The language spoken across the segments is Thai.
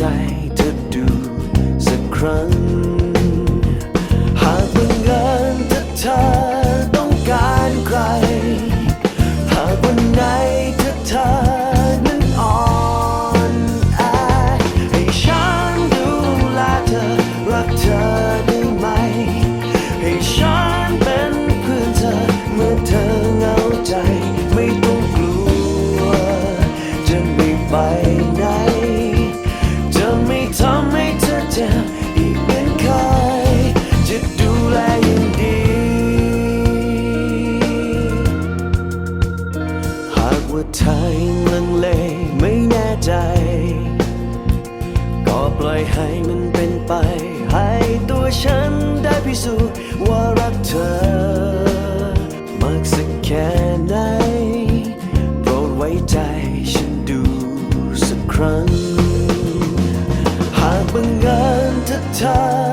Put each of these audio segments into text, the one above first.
า เธอยังลังเลไม่แน่ใจ ก็ปล่อยให้มันเป็นไป ให้ตัวฉันได้พิสูจน์ว่ารักเธอ มากสักแค่ไหนโปรดไว้ใจฉันดูสักครั้ง หากบังเอิญเธอ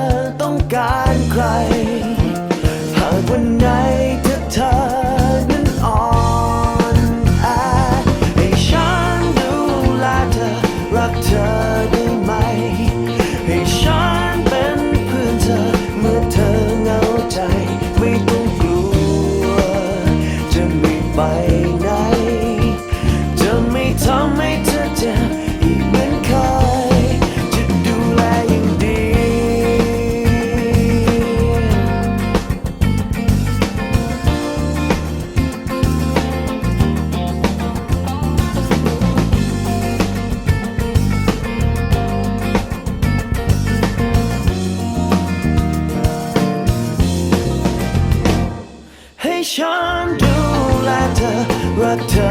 Nation do like to, to.